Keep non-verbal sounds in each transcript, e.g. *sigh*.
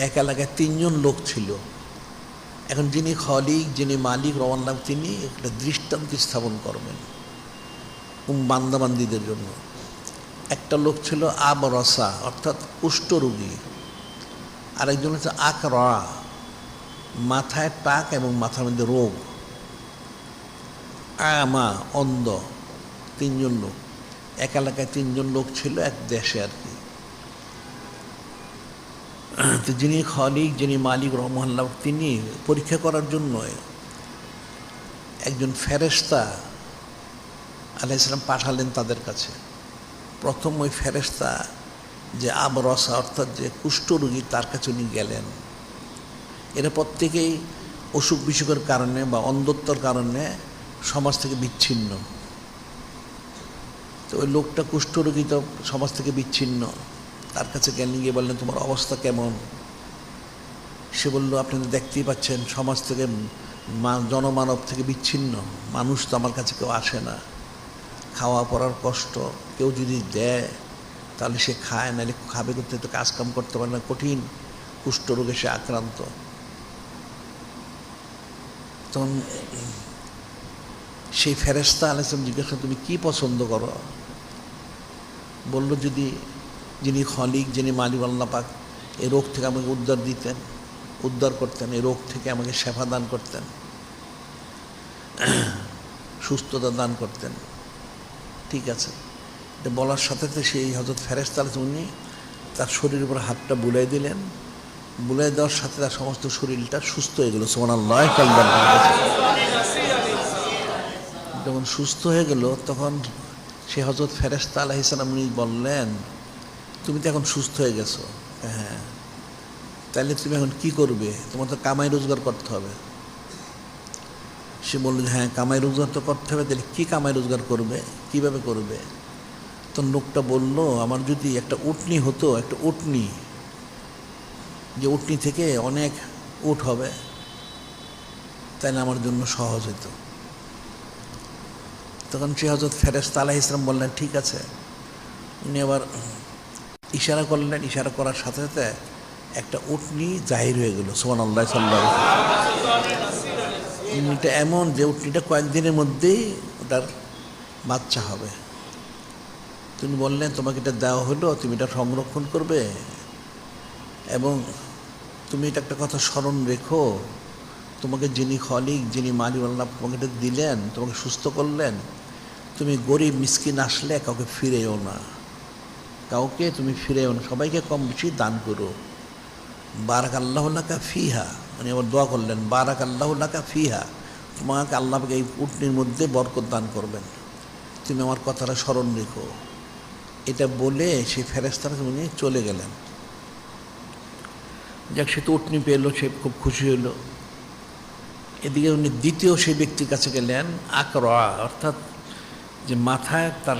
এক এলাকায় তিনজন লোক ছিল। এখন যিনি খলিক, যিনি মালিক রওয়ান তিনি, একটা দৃষ্টান্ত স্থাপন করবেন। বান্দাবান্দিদের জন্য। একটা লোক ছিল আবরসা, অর্থাৎ কুষ্ঠরোগী আরেকজন হচ্ছে আকরা, মাথায় টাক এবং মাথার মধ্যে রোগ। আমা, অন্ধ, তিনজন লোক। এক এলাকায় তিনজন লোক ছিল এক দেশে আর কি। *clears throat* তো যিনি খলিক, যিনি মালিক রহমাল্লাহ তিনি পরীক্ষা করার জন্য একজন ফেরেস্তা আলাইসালাম পাঠালেন তাদের কাছে। প্রথম ওই ফেরেস্তা যে আবরসা অর্থাৎ যে কুষ্ঠরোগী তার কাছে উনি গেলেন। এরা প্রত্যেকেই অসুখ বিসুখের কারণে বা অন্ধত্বর কারণে সমাজ থেকে বিচ্ছিন্ন। তো ওই লোকটা কুষ্ঠরোগী তো সমাজ থেকে বিচ্ছিন্ন। তার কাছে গেলেন গিয়ে বললেন, তোমার অবস্থা কেমন? সে বলল, আপনি দেখতেই পাচ্ছেন, সমাজ থেকে জনমানব থেকে বিচ্ছিন্ন। মানুষ তো আমার কাছে কেউ আসে না। খাওয়া পড়ার কষ্ট কেউ যদি দেয়, তাহলে সে খায়, নাহলে খাবে করতে তো কাজকাম করতে পারে না, কঠিন। কুষ্ঠরোগে সে আক্রান্ত। তখন সেই ফেরেস্তা আলাইসলাম জিজ্ঞাসা তুমি কি পছন্দ করো? বলল, যদি যিনি খলিক, যিনি মালিক আল্লাহ পাক, এই রোগ থেকে আমাকে উদ্ধার দিতেন, উদ্ধার করতেন, এই রোগ থেকে আমাকে সেবা দান করতেন, *clears throat* সুস্থতা দান করতেন। ঠিক আছে? এটা বলার সাথে সাথে সেই হজরত ফেরেস্তাল উনি তার শরীরের উপর হাতটা বুলাই দিলেন। বুলাই দেওয়ার সাথে তার সমস্ত শরীরটা সুস্থ হয়ে গেল আল্লাহ যখন সুস্থ হয়ে গেল, তখন সে হজরত ফেরেস্তা আলাহিসাল্লাম উনি বললেন তুমি তো এখন সুস্থ হয়ে গেছো। হ্যাঁ। তাহলে তুমি এখন কি করবে? তোমার তো কামাই রোজগার করতে হবে। সে বলল হ্যাঁ কামাই রোজগার তো করতে হবে, তাহলে কী কামাই রোজগার করবে? কীভাবে করবে? তো লোকটা বলল, আমার যদি একটা উটনি হতো, একটা উটনি, যে উটনি থেকে অনেক উট হবে, তাহলে আমার জন্য সহজ হতো তখন সে হজরত ফেরেস্তা আলাহ ইসলাম বললেন, ঠিক আছে। উনি আবার ইশারা করলেন, ইশারা করার সাথে সাথে একটা উটনি জাহির হয়ে গেল সোমান আল্লাহ সাল্লাহ উটনিটা এমন যে উটনিটা কয়েকদিনের মধ্যেই ওটার বাচ্চা হবে। তিনি বললেন, তোমাকে এটা দেওয়া হলো, তুমি এটা সংরক্ষণ করবে এবং তুমি এটা একটা কথা স্মরণ রেখো। তোমাকে যিনি খলিক, যিনি মালিক আল্লাহ তোমাকে এটা দিলেন, তোমাকে সুস্থ করলেন। তুমি গরিব, মিসকিন আসলে কাউকে ফিরেও না। কাউকে তুমি ফিরেও না, সবাইকে কম বেশি দান করো। বারাক আল্লাহ লাকা ফিহা উনি আবার দোয়া করলেন বারাক আল্লাহ লাকা ফিহা, তোমাকে আল্লাহকে এই উটনির মধ্যে বরকত দান করবেন। তুমি আমার কথাটা স্মরণ রেখো। এটা বলে সেই ফেরেস্তারা উনি চলে গেলেন। যাক, সে তো উটনি পেল, সে খুব খুশি হলো। এদিকে উনি দ্বিতীয় সেই ব্যক্তির কাছে গেলেন, আকরা, অর্থাৎ যে মাথায় তার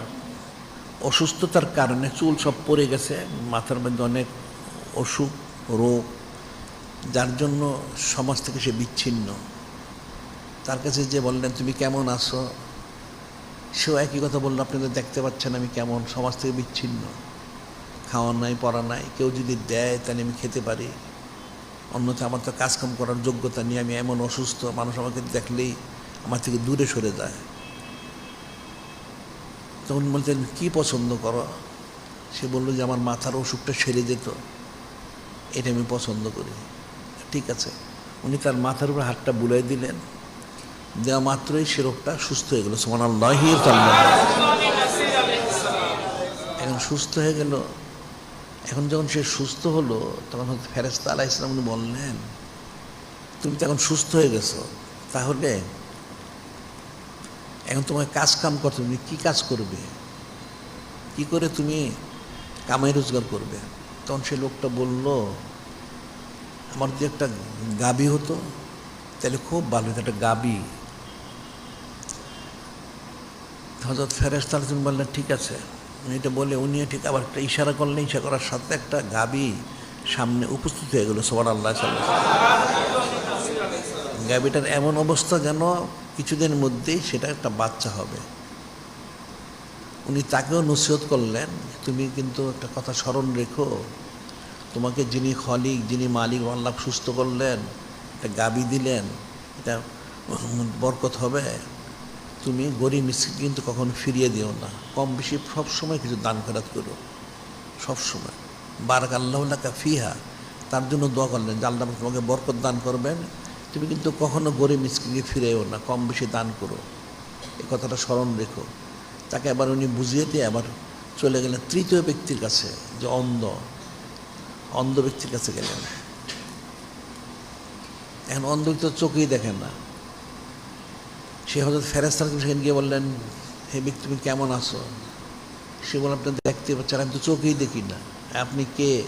অসুস্থতার কারণে চুল সব পড়ে গেছে, মাথার মধ্যে অনেক অসুখ, রোগ, যার জন্য সমাজ থেকে সে বিচ্ছিন্ন। তার কাছে যে বললেন, তুমি কেমন আছো? সেও একই কথা বলল, আপনি তো দেখতে পাচ্ছেন আমি কেমন, সমাজ থেকে বিচ্ছিন্ন। খাওয়া নাই, পড়া নাই, কেউ যদি দেয় তাহলে আমি খেতে পারি। অন্যথা আমার তো কাজকাম করার যোগ্যতা নিয়ে আমি এমন অসুস্থ, মানুষ আমাকে দেখলেই আমার থেকে দূরে সরে যায়। তখন বলতেন কি পছন্দ করো? সে বলল যে, আমার মাথার অসুখটা সেরে যেত। এটা আমি পছন্দ করি। ঠিক আছে। উনি তার মাথার উপর হাতটা বুলাই দিলেন। দেওয়া মাত্রই সে রোগটা সুস্থ হয়ে গেল। সমান এখন সুস্থ হয়ে গেল। এখন যখন সে সুস্থ হলো, তখন ফেরেস্তা আলাহ ইসলাম উনি বললেন, তুমি তো এখন সুস্থ হয়ে গেছো। তাহলে এখন তোমাকে কাজ কাম করতে তুমি কী কাজ করবে? কি করে তুমি কামাই রোজগার করবে? তখন সে লোকটা বলল, আমার যদি একটা গাবি হতো, তাহলে খুব ভালো হতো, একটা গাবি। হজরত ফেরেস তাহলে তুমি বললেন ঠিক আছে। উনি এটা বলে উনিও ঠিক আবার একটা ইশারা করলেন ইশারা করার সাথে একটা গাবি সামনে উপস্থিত হয়ে গেল সবার আল্লাহ সাল্লাহ গাবিটার এমন অবস্থা যেন কিছুদিনের মধ্যেই সেটা একটা বাচ্চা হবে। উনি তাকেও নসিহত করলেন, তুমি কিন্তু একটা কথা স্মরণ রেখো। তোমাকে যিনি খলিক, যিনি মালিক আল্লাহ সুস্থ করলেন, একটা গাবি দিলেন, এটা বরকত হবে। তুমি গরিব মিসকে কিন্তু কখনো ফিরিয়ে দিও না। কম বেশি সবসময় কিছু দান খরাত করো। সবসময় বারাক আল্লাহ ফিহা। তার জন্য দোয়া করলেন, যে আল্লাহ তোমাকে বরকত দান করবেন। তুমি কিন্তু কখনো গরিব মিসকিনকে ফিরেও না, কম বেশি দান করো। এ কথাটা স্মরণ রেখো। তাকে আবার উনি বুঝিয়ে দিয়ে আবার চলে গেলেন তৃতীয় ব্যক্তির কাছে, যে অন্ধ। অন্ধ ব্যক্তির কাছে গেলেন। এখন অন্ধ ব্যক্তি চোখেই দেখেন না। সে হয়তো ফেরেস্তার সেখানে গিয়ে বললেন, হে ব্যক্তি, তুমি কেমন আছো? সে বলে আপনি দেখতে পাচ্ছেন, আমি তো চোখেই দেখি না। আপনি কে?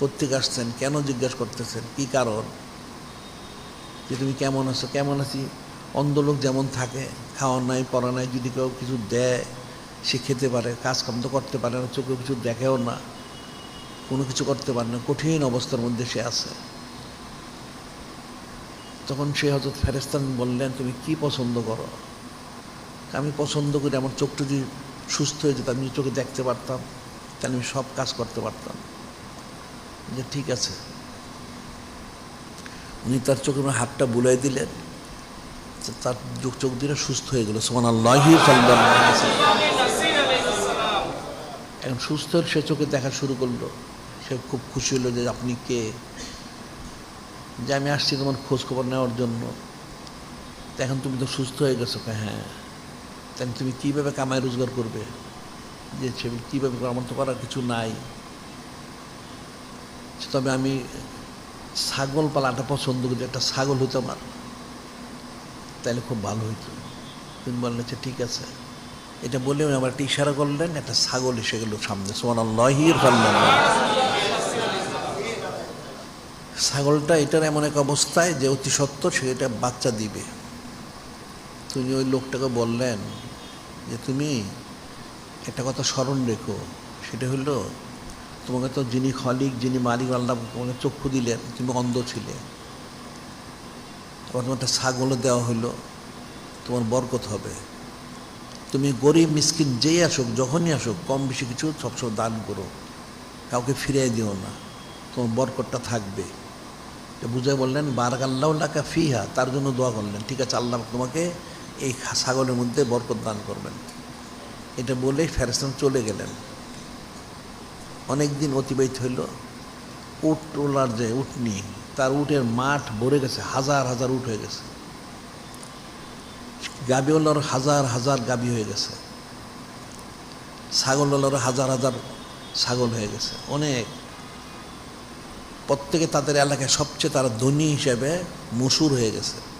কোথেকে আসছেন? কেন জিজ্ঞাসা করতেছেন? কি কারণ? যে তুমি কেমন আছো, কেমন আছি? অন্ধ লোক যেমন থাকে খাওয়া নাই পড়া নাই, যদি কেউ কিছু দেয়, সে খেতে পারে কাজ কাম তো করতে পারে না, চোখে কিছু দেখেও না, কোনো কিছু করতে পারে না, কঠিন অবস্থার মধ্যে সে আছে। তখন সে হজরত ফেরেস্তান বললেন, তুমি কি পছন্দ করো? আমি পছন্দ করি, আমার চোখটা যদি সুস্থ হয়ে যেত, আমি চোখে দেখতে পারতাম, তাহলে আমি সব কাজ করতে পারতাম। যে ঠিক আছে উনি তার চোখে আমার হাতটা বুলাই দিলেন। তার চোখ চোখ দিয়ে সুস্থ হয়ে গেল। সোমান আল্লাহি এখন সুস্থ সে চোখে দেখা শুরু করল। সে খুব খুশি হলো যে আপনি কে? যে আমি আসছি তোমার খোঁজ খবর নেওয়ার জন্য। এখন তুমি তো সুস্থ হয়ে গেছো হ্যাঁ। তাহলে তুমি কীভাবে কামাই রোজগার করবে? যে সে কীভাবে? আমার তো করার কিছু নাই। তবে আমি ছাগল পালাটা পছন্দ করি, একটা ছাগল হতো আমার। তাহলে খুব ভালো হইতো। তুমি বললেন যে ঠিক আছে। এটা বলে আমার একটা ইশারা করলেন, একটা ছাগল এসে গেল সামনে। সোমান ছাগলটা এটার এমন এক অবস্থায় যে অতি সত্তর সে এটা বাচ্চা দিবে। তুমি ওই লোকটাকে বললেন যে, তুমি একটা কথা স্মরণ রেখো। সেটা হলো তোমাকে তো যিনি খলিক, যিনি মালিক, আল্লাহ তোমাকে চক্ষু দিলেন, তুমি অন্ধ ছিলে। আবার তোমার একটা ছাগলও দেওয়া হলো তোমার বরকত হবে। তুমি গরিব, মিসকিন যেই আসুক, যখনই আসুক কম বেশি কিছু সবসময় দান করো। কাউকে ফিরিয়ে দিও না। তোমার বরকতটা থাকবে। বুঝে বললেন বারাক আল্লাহ ফিহা, তার জন্য দোয়া করলেন। ঠিক আছে, আল্লাহ তোমাকে এই ছাগলের মধ্যে বরকত দান করবেন। এটা বলেই ফেরেস্তান চলে গেলেন। অনেক দিন অতিবাহিত হইল। উট ওলার যে উটনি তার উটের মাঠ ভরে গেছে, হাজার হাজার উট হয়ে গেছে। গাবিওয়ালার হাজার হাজার গাবি হয়ে গেছে। ছাগলওয়ালার হাজার হাজার ছাগল হয়ে গেছে। অনেক। প্রত্যেকে তাদের এলাকায় সবচেয়ে তারা ধনী হিসেবে মশুর হয়ে গেছে।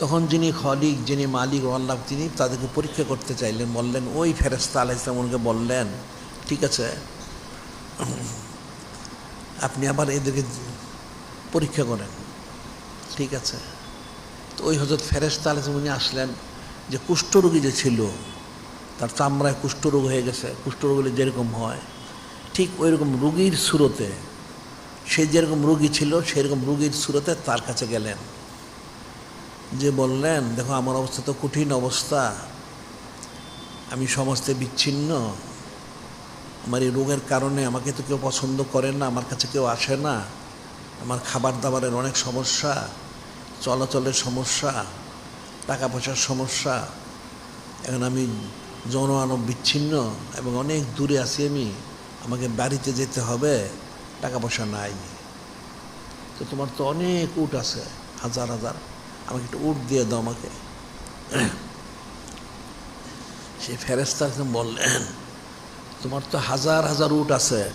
তখন যিনি খলিক, যিনি মালিক আল্লাহ, তিনি তাদেরকে পরীক্ষা করতে চাইলেন, বললেন, ওই ফেরেস্তা আলাহ ইসলামকে বললেন, ঠিক আছে, আপনি আবার এদেরকে পরীক্ষা করেন, ঠিক আছে। তো ওই হজরত ফেরেস্তা আলাহ উনি আসলেন, যে কুষ্ঠরোগী যে ছিল, তার চামড়ায় কুষ্ঠরোগ হয়ে গেছে কুষ্ঠরোগ হলে যেরকম হয়, ঠিক ওই রকম রুগীর সুরতে, সে যেরকম রুগী ছিল, সেরকম রুগীর সুরতে তার কাছে গেলেন। যে বললেন, দেখো, আমার অবস্থা তো কঠিন অবস্থা। আমি সমাজতে বিচ্ছিন্ন। আমার এই রোগের কারণে আমাকে তো কেউ পছন্দ করে না, আমার কাছে কেউ আসে না। আমার খাবার দাবারের অনেক সমস্যা, চলাচলের সমস্যা, টাকা পয়সার সমস্যা। এখন আমি জনমানব বিচ্ছিন্ন এবং অনেক দূরে আছি আমি। আমাকে বাড়িতে যেতে হবে, টাকা পয়সা নাই। তো তোমার তো অনেক উট আছে, হাজার হাজার। আমাকে একটু উট দিয়ে দাও আমাকে। সে ফেরেস্তা বললেন, তোমার তো হাজার হাজার উট আছে,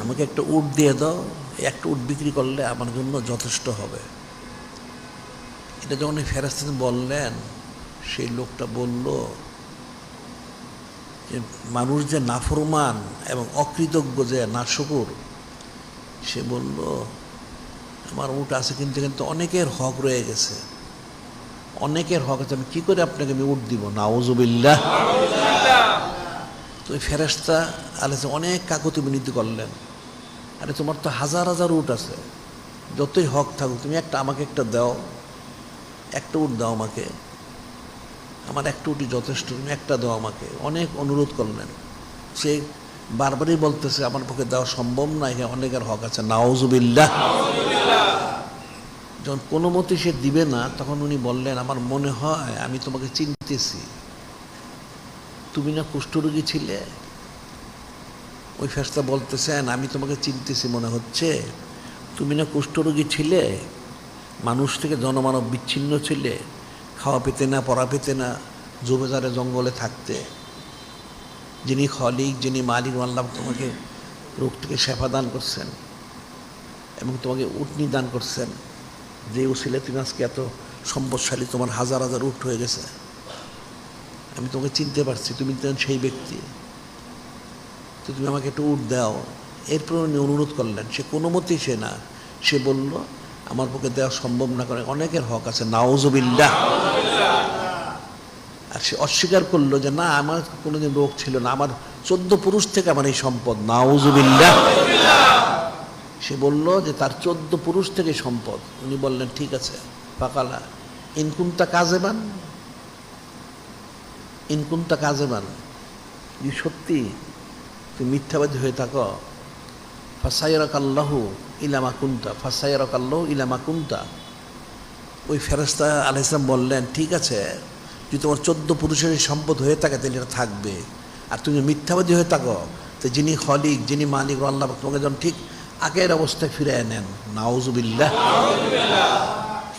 আমাকে একটা উট দিয়ে দাও, একটা উট বিক্রি করলে আমার জন্য যথেষ্ট হবে। এটা যখন এই বললেন, সেই লোকটা বলল যে, মানুষ যে নাফরমান এবং অকৃতজ্ঞ যে নাশকুর, সে বলল আমার উট আছে, কিন্তু কিন্তু অনেকের হক রয়ে গেছে। অনেকের হক আছে, আমি কী করে আপনাকে আমি উট দিব? নাওজুবিল্লাহ তো ওই ফেরেস্তা আলেছে অনেক কাকতি বিনীতি করলেন। আরে, তোমার তো হাজার হাজার উট আছে। যতই হক থাকুক, তুমি একটা আমাকে একটা দাও। একটা উট দাও আমাকে। আমার একটা উটি যথেষ্ট, তুমি একটা দাও আমাকে। অনেক অনুরোধ করলেন। সে বারবারই বলতেছে, আমার পক্ষে দেওয়া সম্ভব না এখানে অনেকের হক আছে। নাওজুবিল্লাহ যখন কোনো মতে সে দিবে না, তখন উনি বললেন, আমার মনে হয় আমি তোমাকে চিনতেছি। তুমি না কুষ্ঠরোগী ছিলে? ওই ফেস্তা বলতেছেন আমি তোমাকে চিনতেছি মনে হচ্ছে। তুমি না কুষ্ঠরোগী ছিলে? মানুষ থেকে জনমানব বিচ্ছিন্ন ছিলে। খাওয়া পেতে না, পড়া পেতে না জুবেজারে জঙ্গলে থাকতে। যিনি খলিক, যিনি মালিক আল্লাহ তোমাকে রোগ থেকে সেবা দান করছেন এবং তোমাকে উটনি দান করছেন। যে উসিলে তুমি আজকে এত সম্পদশালী, তোমার হাজার হাজার উট হয়ে গেছে। আমি তোমাকে চিনতে পারছি, তুমি সেই ব্যক্তি। তো তুমি আমাকে একটু উট দাও। এরপর উনি অনুরোধ করলেন, সে কোনো মতেই সে না। সে বলল, আমার পক্ষে দেওয়া সম্ভব না করে অনেকের হক আছে নাওজবিল্লা আর সে অস্বীকার করল যে, না, আমার কোনোদিন রোগ ছিল না। আমার চোদ্দ পুরুষ থেকে আমার এই সম্পদ। নাওজবিল্লা সে বলল যে, তার চোদ্দ পুরুষ থেকে সম্পদ। উনি বললেন, ঠিক আছে পাকালা ইনকুমটা কাজে বান ইনকুমটা কাজে বান যদি সত্যি, তুমি মিথ্যাবাদী হয়ে থাকো। ফাসাইরক আল্লাহু ইলামা কুন্তা। ফাসাইরক আল্লাহ ইলামা কুন্তা। ওই ফেরস্তা আলাইসলাম বললেন, ঠিক আছে যদি তোমার চোদ্দ পুরুষের সম্পদ হয়ে থাকে, তাহলে এটা থাকবে। আর তুমি মিথ্যাবাদী হয়ে থাকো, তো যিনি খলিক, যিনি মালিক, আল্লাহ তোমাকে যখন ঠিক আগের অবস্থায় ফিরে নেন। নাউজুবিল্লাহ।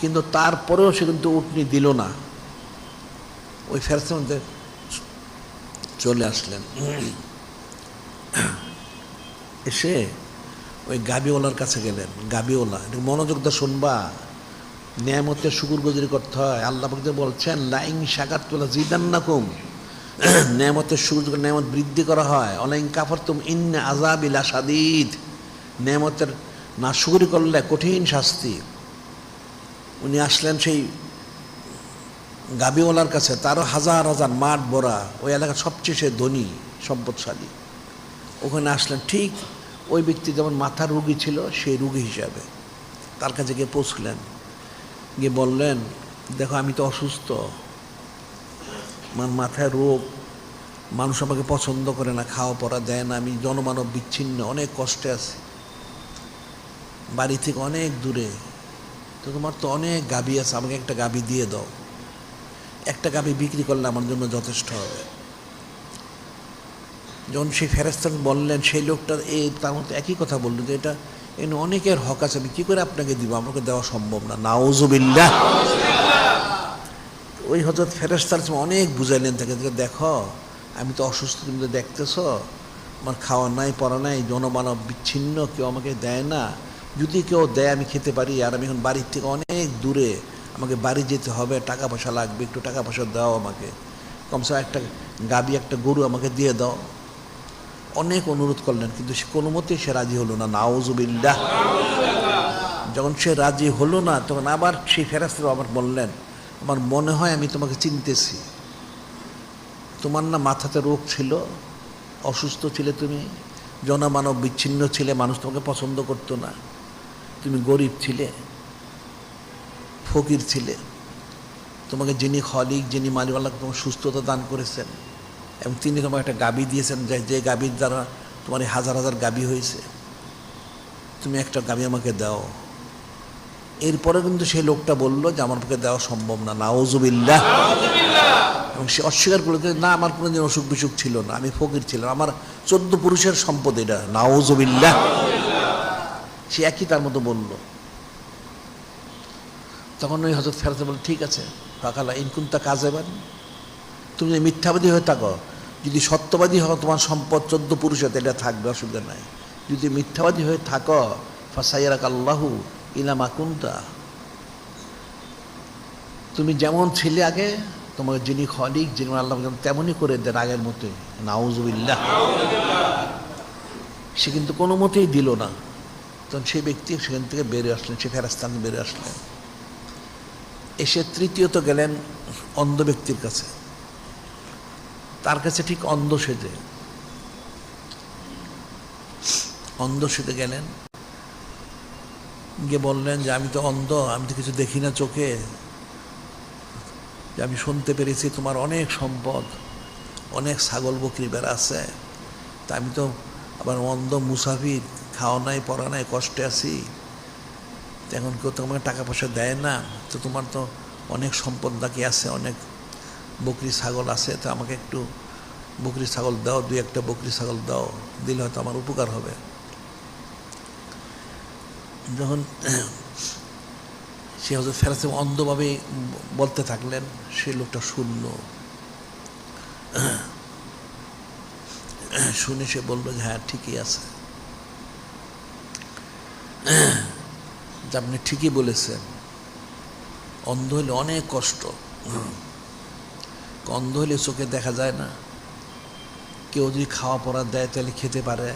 কিন্তু তারপরেও সে কিন্তু উটনি দিল না। ওই ফেরস্তার মধ্যে চলে আসলেন। এসে ওই গাবিওয়ালার কাছে গেলেন। গাবিওয়ালা, একটু মনোযোগ দিয়ে শুনবা। ন্যায়ামতের শুকুর গজরি করতে হয়। আল্লাহ বলতে বলছেন লাইং সাকাত তোলা জিদান নাকুম *clears throat* ন্যায়ামতের শুকুর ন্যায়ামত বৃদ্ধি করা হয়। অলাইং কাফর তুম ইন্না আজাবিলা সাদিদ নেমতের না শুকুরি করলে কঠিন শাস্তি। উনি আসলেন সেই গাবিওয়ালার কাছে, তারও হাজার হাজার মাঠ ভরা। ওই এলাকার সবচেয়ে সে ধনী, সম্পদশালী। ওখানে আসলেন, ঠিক ওই ব্যক্তি যেমন মাথার রুগী ছিল, সেই রুগী হিসাবে। তার কাছে গিয়ে পৌঁছলেন। গিয়ে বললেন, দেখো, আমি তো অসুস্থ। আমার মাথায় রোগ। মানুষ আমাকে পছন্দ করে না, খাওয়া পড়া দেয় না, আমি জনমানব বিচ্ছিন্ন, অনেক কষ্টে আছি। বাড়ি থেকে অনেক দূরে। তো তোমার তো অনেক গাবি আছে, আমাকে একটা গাবি দিয়ে দাও। একটা গাবি বিক্রি করলে আমার জন্য যথেষ্ট হবে। যখন সেই ফেরাস্তান বললেন, সেই লোকটা এই তার মতো একই কথা বলল যে, এটা এখানে অনেকের হক আছে, আমি কী করে আপনাকে দিব? আমাকে দেওয়া সম্ভব না। নাউজুবিল্লা ওই হজরত ফেরেস্তার অনেক বুঝাইলেন যে দেখো, আমি তো অসুস্থ, তুমি তো দেখতেছ, আমার খাওয়া নাই, পড়া নাই, জনমানব বিচ্ছিন্ন, কেউ আমাকে দেয় না। যদি কেউ দেয়, আমি খেতে পারি, আর আমি এখন বাড়ির থেকে অনেক দূরে, আমাকে বাড়ি যেতে হবে, টাকা পয়সা লাগবে, একটু টাকা পয়সা দাও আমাকে। কমসে একটা গাবি, একটা গরু আমাকে দিয়ে দাও। অনেক অনুরোধ করলেন, কিন্তু সে কোনো মতেই সে রাজি হলো না। নাওজুবিল্লাহ যখন সে রাজি হলো না, তখন আবার সেই ফেরাস্তারা আবার বললেন, আমার মনে হয় আমি তোমাকে চিনতেছি। তোমার না মাথাতে রোগ ছিল, অসুস্থ ছিলে তুমি, জনমানব বিচ্ছিন্ন ছিলে, মানুষ তোমাকে পছন্দ করতো না। তুমি গরিব ছিলে, ফকির ছিলে। তোমাকে যিনি খলিক, যিনি মালিওয়াল্লাহ তোমার সুস্থতা দান করেছেন। এবং তিনি তোমাকে একটা গাবি দিয়েছেন যে যে গাবির দ্বারা তোমার এই হাজার হাজার গাবি হয়েছে। তুমি একটা গাবি আমাকে দাও। এরপরে কিন্তু সেই লোকটা বলল যে আমার পক্ষে দেওয়া সম্ভব না। নাওজুবিল্লাহ এবং সে অস্বীকার করল যে না আমার কোনোদিন অসুখ বিসুখ ছিল না। আমি ফকির ছিলাম। আমার চোদ্দ পুরুষের সম্পদ এটা। নাওজবিল্লাহ সে একই তার মতো বলল। তখন ওই হজরত ফেরাতে বলল ঠিক আছে। কাকালা ইনকুন্তা কাজে বান তুমি যদি মিথ্যাবাদী হয়ে থাকো, যদি সত্যবাদী হও, তোমার সম্পদ চোদ্দ পুরুষের এটা থাকবে, অসুবিধা নাই। যদি মিথ্যাবাদী হয়ে থাকো ফাসাইয়ারাক আল্লাহু ইলামা কুন্তা। তুমি যেমন ছিলে আগে, তোমাকে যিনি খলিক, যিনি আল্লাহ তেমনই করে দেন আগের মতোই নাউজুবিল্লাহ। সে কিন্তু কোনো মতেই দিল না। তখন সেই ব্যক্তি সেখান থেকে বেরিয়ে আসলেন, সে ফেরাস্তান বেরিয়ে আসলেন। এসে তৃতীয়ত গেলেন অন্ধ ব্যক্তির কাছে। তার কাছে ঠিক অন্ধ সেজে। অন্ধ সেজে গেলেন। গিয়ে বললেন যে, আমি তো অন্ধ, আমি তো কিছু দেখি না চোখে। যে, আমি শুনতে পেরেছি তোমার অনেক সম্পদ, অনেক ছাগল বকরি বেড়া আছে। তা আমি তো আবার অন্ধ মুসাফির খাওয়া নাই, পড়া নাই, কষ্টে আছি। এখন কেউ তো আমাকে টাকা পয়সা দেয় না, তো তোমার তো অনেক সম্পদ বাকি আছে, অনেক বকরি ছাগল আছে, তো আমাকে একটু বকরি ছাগল দাও, দুই একটা বকরি ছাগল দাও, দিলে হয়তো আমার উপকার হবে। যখন সে হয়তো ফেরাতে অন্ধভাবে বলতে থাকলেন, সে লোকটা শূন্য শুনে সে বলল যে হ্যাঁ ঠিকই আছে। আপনি ঠিকই বলেছেন। অন্ধ হলে অনেক কষ্ট। অন্ধ হলে চোখে দেখা যায় না। কেউ যদি খাওয়া পড়া দেয় তাহলে খেতে পারে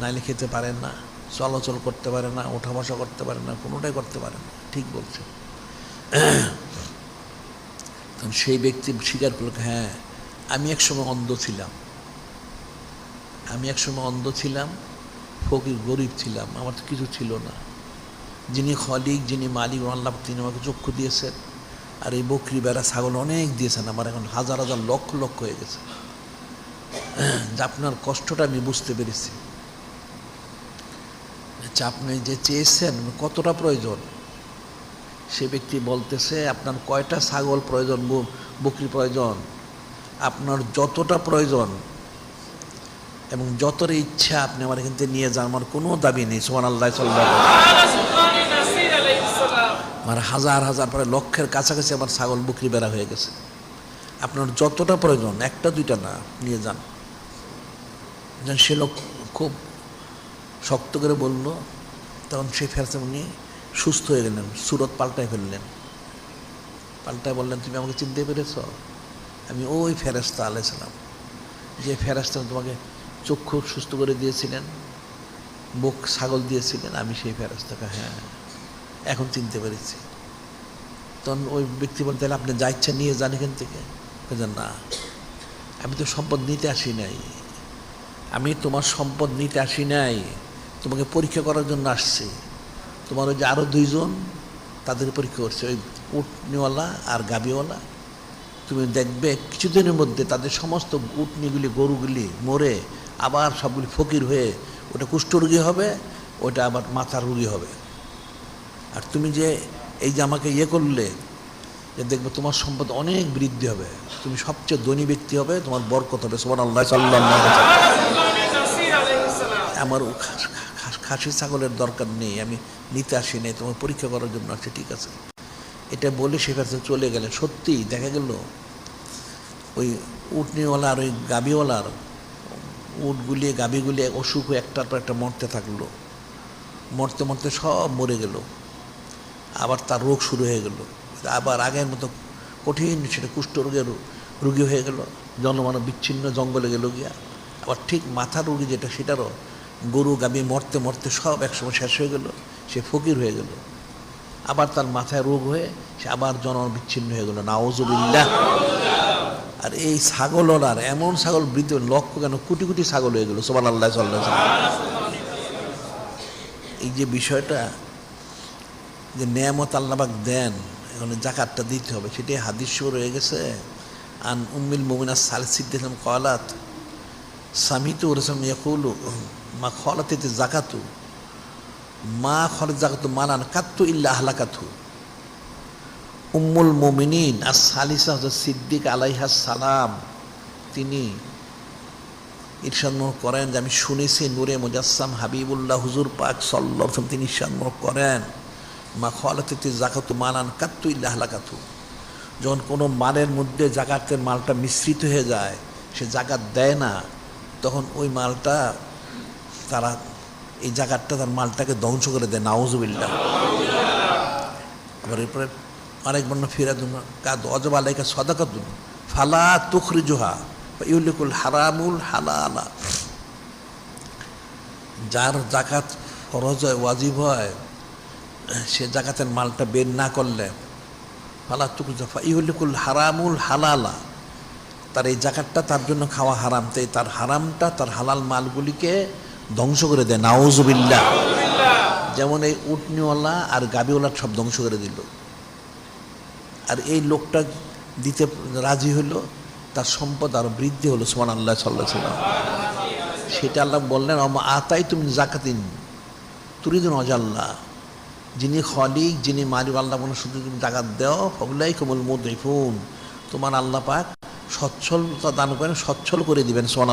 নাইলে খেতে পারে না, চলাচল করতে পারে না, ওঠা বসা করতে পারে না, কোনোটাই করতে পারে না, ঠিক বলছে। তখন সেই ব্যক্তি স্বীকার করল হ্যাঁ আমি একসময় অন্ধ ছিলাম। আমি একসময় অন্ধ ছিলাম, ফকির গরিব ছিলাম, আমার তো কিছু ছিল না। যিনি খলিক, যিনি মালিক আল্লাহ তিনি আমাকে চক্ষু দিয়েছেন। আর এই বকরি বেড়া ছাগল অনেক দিয়েছেন আমার এখন হাজার হাজার লক্ষ লক্ষ হয়ে গেছে। যে আপনার কষ্টটা আমি বুঝতে পেরেছি। আচ্ছা আপনি যে চেয়েছেন কতটা প্রয়োজন? সে ব্যক্তি বলতেছে, আপনার কয়টা ছাগল প্রয়োজন? বকরি প্রয়োজন। আপনার যতটা প্রয়োজন এবং যতটা ইচ্ছা আপনি আমার এখান থেকে নিয়ে যান, আমার কোনো দাবি নেই। সোমান আল্লাহ সাল্লাহ আমার হাজার হাজার প্রায় লক্ষের কাছাকাছি আমার ছাগল বুকরি বেড়া হয়ে গেছে। আপনার যতটা প্রয়োজন, একটা দুইটা না, নিয়ে যান। যেন সে লোক খুব শক্ত করে বলল, তখন সে ফেরতে উনি সুস্থ হয়ে গেলেন, সুরত পাল্টায় ফেললেন। পাল্টায় বললেন, তুমি আমাকে চিনতে পেরেছ? আমি ওই ফেরেস্তা আলাইছিলাম যে ফেরেস্তা তোমাকে চক্ষু সুস্থ করে দিয়েছিলেন বুক ছাগল দিয়েছিলেন, আমি সেই ফেরেস্তাকে হ্যাঁ। এখন চিনতে পেরেছি। তখন ওই ব্যক্তি বলতে তাহলে আপনি যা ইচ্ছা নিয়ে যান এখান থেকে। না, আমি তো সম্পদ নিতে আসি নাই। আমি তোমার সম্পদ নিতে আসি নাই। তোমাকে পরীক্ষা করার জন্য আসছি। তোমার ওই যে আরও দুইজন, তাদের পরীক্ষা করছে। ওই উটনিওয়ালা আর গাবিওয়ালা। তুমি দেখবে কিছুদিনের মধ্যে তাদের সমস্ত উটনিগুলি, গরুগুলি মরে আবার সবগুলি ফকির হয়ে, ওটা কুষ্ঠরোগী হবে, ওটা আবার মাথার রুগী হবে। আর তুমি যে এই যে আমাকে ইয়ে করলে, যে দেখবে তোমার সম্পদ অনেক বৃদ্ধি হবে, তুমি সবচেয়ে ধনী ব্যক্তি হবে, তোমার বরকত হবে সোমান আল্লাহ সাল্লাহ আমার খাসি ছাগলের দরকার নেই, আমি নিতে আসি নেই, তোমার পরীক্ষা করার জন্য আছে ঠিক আছে। এটা বলে সে কাছে চলে গেলে, সত্যিই দেখা গেল, ওই উটনিওয়ালা আর ওই গাবিওয়ালার উট গুলিয়ে গাবি গুলিয়ে অসুখ একটা পর একটা মরতে থাকল। মরতে মরতে সব মরে গেলো। আবার তার রোগ শুরু হয়ে গেল। আবার আগের মতো কঠিন সেটা কুষ্ঠরোগের রুগী হয়ে গেল, জনমানব বিচ্ছিন্ন জঙ্গলে গেল গিয়া। আবার ঠিক মাথার রুগী যেটা সেটারও গরু গাবি মরতে মরতে সব একসময় শেষ হয়ে গেল, সে ফকির হয়ে গেল। আবার তার মাথায় রোগ হয়ে সে আবার জনম বিচ্ছিন্ন হয়ে গেল। নাওজবিল্লাহ আর এই ছাগল ওনার এমন ছাগল বৃদ্ধি লক্ষ কেন কোটি কোটি ছাগল হয়ে গেল সোমান আল্লাহ এই যে বিষয়টা যে নেয়ামত আল্লাহবাক দেন, এখানে জাকাতটা দিতে হবে। সেটাই হাদিস রয়ে গেছে। আন উম্মিল মুমিনা সাল সিদ্দিম কলাত, সামিতু রসম ইয়াকুলু, মা খলাতে জাকাতু, মা খরচ জাকাতু মানান কাত্তু ইল্লা আহলাকাতু। উম্মুল মুমিনিন আর সালিসা হজরত সিদ্দিক আলাইহা সালাম, তিনি ঈর্ষান্মোহ করেন যে আমি শুনেছি নূরে মুজাসসাম হাবিবুল্লাহ হুজুর পাক সাল্লাম তিনি ঈর্ষান্মোহ করেন। মা খলাতে জাকাতু মানান কাত্তু ইল্লাহ লাকাতু। যখন কোনো মালের মধ্যে জাকাতের মালটা মিশ্রিত হয়ে যায়, সে জাকাত দেয় না, তখন ওই মালটা তারা, এই জাকাতটা তার মালটাকে ধ্বংস করে দেয়, নাউজুবিল্লাহ। আবার এরপরে আরেক বর্ণ ফিরাদুন কাদ অজব আলাইকা সদাকাতুন, ফালা তুখরিজুহা ইউলিকুল হারামুল হালালা। যার জাকাত ফরজ হয়, ওয়াজিব হয় সে জাকাতের মালটা বের না করলে, ফালা তুকুজা ইউলিকুল হারামুল হালালা। তার এই জাকাতটা তার জন্য খাওয়া হারাম। তাই তার হারামটা, তার হালাল মালগুলিকে ধ্বংস করে দেয়। নাউজুবিল্লাহ। যেমন এই উটনিওয়ালা আর গাবিওয়ালা সব ধ্বংস করে দিল। আর এই লোকটা দিতে রাজি হলো তার সম্পদ আরও বৃদ্ধি হলো সোমান আল্লাহ সাল্লাহ সাল্লাম সেটা আল্লাহ বললেন আতাই তুমি জাকাতিন, তুরিদুন অজাল্লা। যিনি খলিক, যিনি মালিক, আল্লাহ মনে শুধু তুমি টাকা দাও ফগলাই কেবল মোদ তোমার আল্লাহ পাক সচ্ছলতা দান করেন, সচ্ছল করে দিবেন সোনা